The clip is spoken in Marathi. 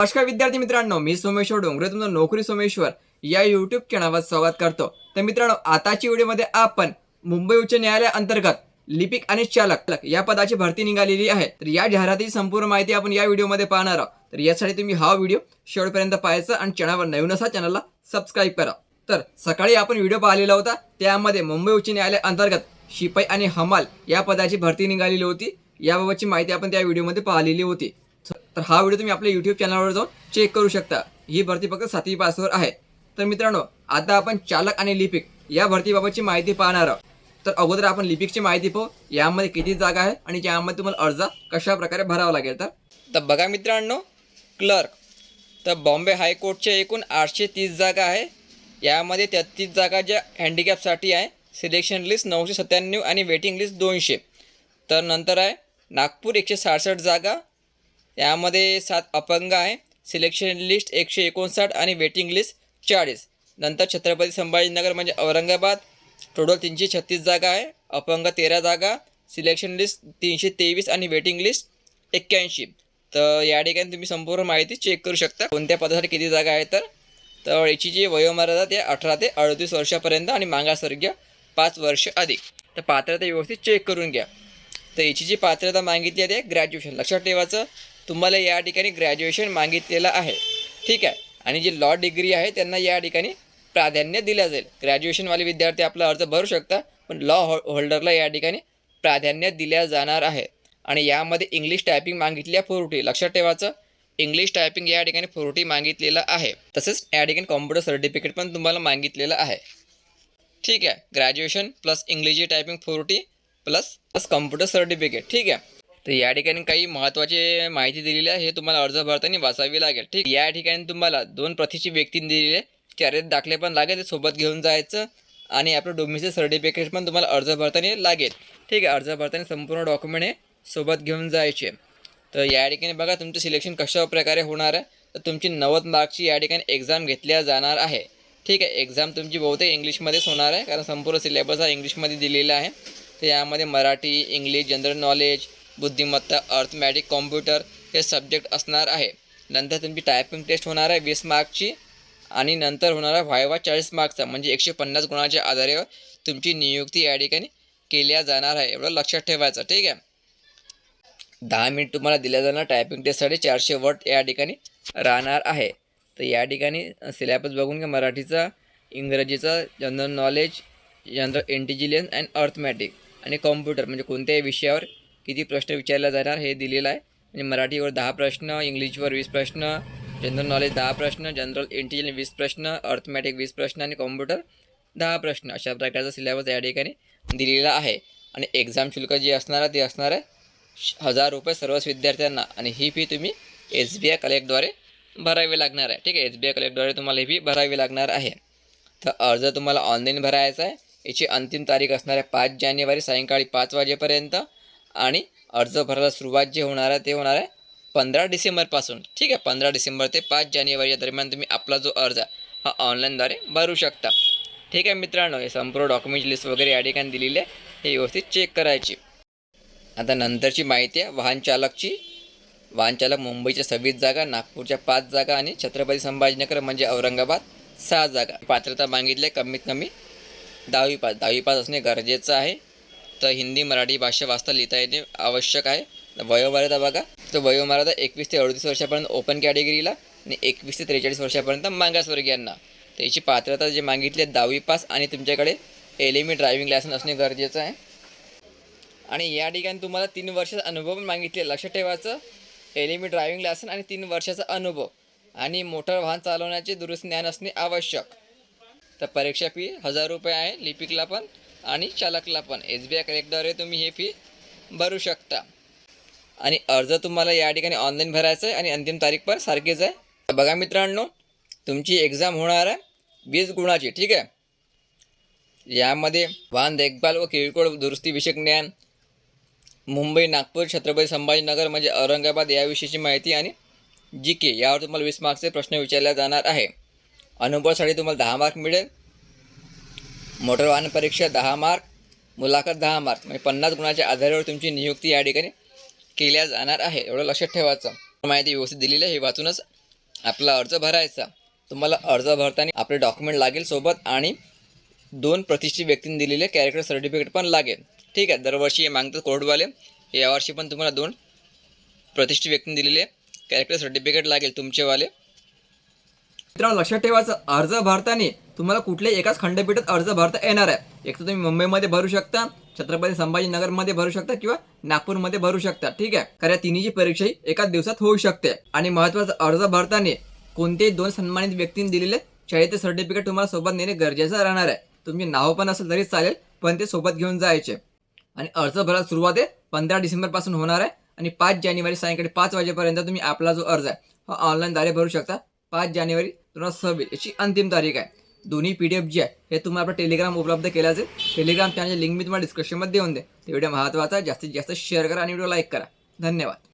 नमस्कार विद्यार्थी मित्रांनो मी सोमेश्वर डोंगरे तुमचं नोकरी सोमेश्वर या युट्यूब चॅनलवर स्वागत करतो. तर मित्रांनो आताची व्हिडिओमध्ये आपण मुंबई उच्च न्यायालय अंतर्गत लिपिक आणि चालक या पदाची भरती निघालेली आहे. तर या जाहिरातीची संपूर्ण माहिती आपण या व्हिडिओमध्ये पाहणार आहोत. तर यासाठी तुम्ही हा व्हिडिओ शेवटपर्यंत पाहायचा आणि चॅनलवर नवीन असा चॅनलला सबस्क्राईब करा. तर सकाळी आपण व्हिडिओ पाहिलेला होता. त्यामध्ये मुंबई उच्च न्यायालय अंतर्गत शिपाई आणि हमाल या पदाची भरती निघालेली होती. याबाबतची माहिती आपण त्या व्हिडिओमध्ये पाहिलेली होती. तर हा व्हिडिओ तुम्ही आपल्या यूट्यूब चॅनलवर जाऊन चेक करू शकता. ही भरती फक्त सातवी पासवर आहे. तर मित्रांनो आता आपण चालक आणि लिपिक या भरतीबाबतची माहिती पाहणार आहोत. तर अगोदर आपण लिपिकची माहिती पाहू. यामध्ये किती जागा आहे आणि यामध्ये तुम्हाला अर्ज कशा प्रकारे भरावा लागेल तर? तर बघा मित्रांनो क्लर्क तर बॉम्बे हायकोर्टच्या एकूण आठशे तीस जागा आहे. यामध्ये तेहतीस जागा ज्या हँडिकॅपसाठी आहे. सिलेक्शन लिस्ट नऊशे सत्त्याण्णव आणि वेटिंग लिस्ट दोनशे. तर नंतर आहे नागपूर एकशे सहासष्ट जागा. यामध्ये सात अपंग आहे. सिलेक्शन लिस्ट एकशे एकोणसाठ आणि वेटिंग लिस्ट चाळीस. नंतर छत्रपती संभाजीनगर म्हणजे औरंगाबाद. टोटल तीनशे छत्तीस जागा आहे. अपंग तेरा जागा. सिलेक्शन लिस्ट तीनशे तेवीस आणि वेटिंग लिस्ट एक्क्याऐंशी. तर या ठिकाणी तुम्ही संपूर्ण माहिती चेक करू शकता. कोणत्या पदासाठी किती जागा आहे तर? तर याची जी वयोमर्यादा ते अठरा ते अडतीस वर्षापर्यंत आणि मागासवर्गीय पाच वर्ष अधिक. तर पात्रता व्यवस्थित चेक करून घ्या. तर याची जी पात्रता मागितली आहे. ते ग्रॅज्युएशन लक्षात ठेवायचं. तुम्हाला या ठिकाणी ग्रॅज्युएशन मागितलेलं आहे. ठीक आहे? आणि जी लॉ डिग्री आहे त्यांना या ठिकाणी प्राधान्य दिलं जाईल. ग्रॅज्युएशनवाले विद्यार्थी आपला अर्ज भरू शकता पण लॉ हो होल्डरला या ठिकाणी प्राधान्य दिल्या जाणार आहे. आणि यामध्ये इंग्लिश टायपिंग मागितली आहे फोर्टी लक्षात ठेवायचं इंग्लिश टायपिंग या ठिकाणी फोर्टी मागितलेलं आहे. तसेच या ठिकाणी कॉम्प्युटर सर्टिफिकेट पण तुम्हाला मागितलेलं आहे. ठीक आहे? Graduation plus English typing forty plus plus computer certificate ठीक आहे? तर या ठिकाणी काही महत्त्वाची माहिती दिलेली आहे. हे तुम्हाला अर्ज भरताना वाचावी लागेल. ठीक? या ठिकाणी तुम्हाला दोन प्रतीची व्यक्ती दिलेली आहे. चारित दाखले पण लागेल ते सोबत घेऊन जायचं आणि आपलं डोमिसिल सर्टिफिकेट पण तुम्हाला अर्ज भरताना लागेल. ठीक आहे? अर्ज भरताना संपूर्ण डॉक्युमेंट हे सोबत घेऊन जायचे. तर या ठिकाणी बघा तुमचं सिलेक्शन कशा प्रकारे होणार आहे? तर तुमची नव्वद मार्कची या ठिकाणी एक्झाम घेतल्या जाणार आहे. ठीक आहे? एक्झाम तुमची बहुतेक इंग्लिशमध्येच होणार आहे. कारण संपूर्ण सिलेबस हा इंग्लिशमध्ये दिलेला आहे. तर यामध्ये मराठी इंग्लिश जनरल नॉलेज बुद्धिमत्ता अर्थमॅटिक कॉम्प्युटर हे सब्जेक्ट असणार आहे. नंतर तुमची टायपिंग टेस्ट होणार आहे वीस मार्कची आणि नंतर होणार आहे व्हायवा चाळीस मार्कचा म्हणजे एकशे पन्नास गुणाच्या आधारे तुमची नियुक्ती या ठिकाणी केल्या जाणार आहे. एवढं लक्षात ठेवायचं ठीक आहे? दहा मिनिट तुम्हाला दिल्या जाणार टायपिंग टेस्टसाठी चारशे वर्ड या ठिकाणी राहणार आहे. तर या ठिकाणी सिलेबस बघून घ्या मराठीचा इंग्रजीचा general knowledge general intelligence and arithmetic आणि कॉम्प्युटर म्हणजे कोणत्याही विषयावर किती प्रश्न विचारला जाणार हे दिलेलं आहे. म्हणजे मराठीवर दहा प्रश्न इंग्लिशवर वीस प्रश्न जनरल नॉलेज दहा प्रश्न जनरल इंटेलिजन्स वीस प्रश्न अर्थमॅटिक वीस प्रश्न आणि कॉम्प्युटर दहा प्रश्न अशा प्रकारचा सिलेबस या ठिकाणी दिलेला आहे. आणि एक्झाम शुल्क जे असणार आहे ते असणार आहे श- हजार रुपये सर्वच विद्यार्थ्यांना. आणि ही फी तुम्ही एस बी आय कलेक्टद्वारे भरावी लागणार आहे. ठीक आहे एस बी आय कलेक्टद्वारे तुम्हाला ही फी भरावी लागणार आहे. तर अर्ज तुम्हाला ऑनलाईन भरायचा आहे. याची अंतिम तारीख असणार आहे पाच जानेवारी सायंकाळी पाच वाजेपर्यंत. आणि अर्ज भरायला सुरुवात जे होणार आहे ते होणार आहे पंधरा डिसेंबरपासून ठीक आहे? पंधरा डिसेंबर ते पाच जानेवारी या दरम्यान तुम्ही आपला जो अर्ज आहे हा ऑनलाईनद्वारे भरू शकता. ठीक आहे मित्रांनो? हे संपूर्ण डॉक्युमेंट लिस्ट वगैरे या ठिकाणी दिलेली आहे. हे व्यवस्थित चेक करायची. आता नंतरची माहिती आहे वाहन चालकची. वाहन चालक मुंबईच्या सव्वीस जागा नागपूरच्या पाच जागा आणि छत्रपती संभाजीनगर म्हणजे औरंगाबाद सहा जागा. पात्रता मागितली आहे कमीत कमी दहावी पास. दहावी पास असणे गरजेचं आहे. तर हिंदी मराठी भाषा वाचता लिहिता येणे आवश्यक आहे. वयोमर्यादा बघा. तर वयोमर्यादा एकवीस ते अडतीस वर्षापर्यंत ओपन कॅटेगरीला आणि एकवीस ते त्रेचाळीस वर्षापर्यंत मागासवर्गीयांना तर याची पात्रता जे मागितली आहे दहावी पास आणि तुमच्याकडे L M E driving licence असणे गरजेचं आहे. आणि या ठिकाणी तुम्हाला तीन वर्षाचा अनुभव पण मागितले. लक्षात ठेवायचं L M E driving licence आणि तीन वर्षाचा अनुभव. आणि मोटर वाहन चालवण्याचे दुरुस्त ज्ञान असणे आवश्यक. तर परीक्षा फी हजार रुपये आहे लिपिकला पण. आणि चालकला पण. एस बी आय कलेक्टद्वारे तुम्ही हे फी भरू शकता. आणि अर्ज तुम्हाला या ठिकाणी ऑनलाईन भरायचा आहे आणि अंतिम तारीख पण सारखीच आहे. बघा मित्रांनो तुमची एक्झाम होणार आहे वीस गुणाची ठीक आहे? यामध्ये वाहन देखभाल व किरकोळ दुरुस्तीविषयक ज्ञान मुंबई नागपूर छत्रपती संभाजीनगर म्हणजे औरंगाबाद याविषयीची माहिती आणि जी के यावर तुम्हाला वीस मार्क्सचे प्रश्न विचारले जाणार आहे. अनुभवासाठी तुम्हाला दहा मार्क मिळेल. मोटर वाहन परीक्षा दहा मार्क मुलाखत दहा मार्क. म्हणजे पन्नास गुणाच्या आधारावर तुमची नियुक्ती या ठिकाणी केल्या जाणार आहे. एवढं लक्षात ठेवायचं. माहिती व्यवस्थित दिलेली आहे. हे वाचूनच आपला अर्ज भरायचा. तुम्हाला अर्ज भरताना आपले डॉक्युमेंट लागेल सोबत आणि दोन प्रतिष्ठित व्यक्तींनी दिलेले कॅरेक्टर सर्टिफिकेट पण लागेल. ठीक आहे. दरवर्षी हे मागतात कोर्टवाले. यावर्षी पण तुम्हाला दोन प्रतिष्ठित व्यक्तींनी दिलेले कॅरेक्टर सर्टिफिकेट लागेल तुमचेवाले. मित्रांनो लक्षात ठेवायचं अर्ज भरताना तुम्हाला कुठल्याही एकाच खंडपीठात अर्ज भरता येणार आहे. एक तर तुम्ही मुंबईमध्ये भरू शकता छत्रपती संभाजीनगरमध्ये भरू शकता किंवा नागपूरमध्ये भरू शकता ठीक आहे? कारण या तिन्हीची परीक्षाही एकाच दिवसात होऊ शकते. आणि महत्त्वाचा अर्ज भरताना कोणतेही दोन सन्मानित व्यक्तींनी दिलेले शाळेचे सर्टिफिकेट तुम्हाला सोबत नेणे गरजेचं राहणार आहे. तुमचे नाव पण असेल तरी चालेल पण ते सोबत घेऊन जायचे. आणि अर्ज भरायला सुरुवात आहे पंधरा डिसेंबरपासून होणार आहे. आणि पाच जानेवारी सायंकाळी पाच वाजेपर्यंत तुम्ही आपला जो अर्ज आहे हा ऑनलाईनद्वारे भरू शकता. पाच जानेवारी दोन हजार सव्वीस याची अंतिम तारीख आहे. दोन्ही पी डी एफ जी आहे हे तुम्ही आपलं टेलिग्राम उपलब्ध केलं असेल. टेलिग्राम चॅनल लिंक मी तुम्हाला डिस्क्रिप्शनमध्ये देऊन दे ते व्हिडिओ महत्त्वाचा आहे. जास्तीत जास्त शेअर करा आणि व्हिडिओ लाईक करा. धन्यवाद.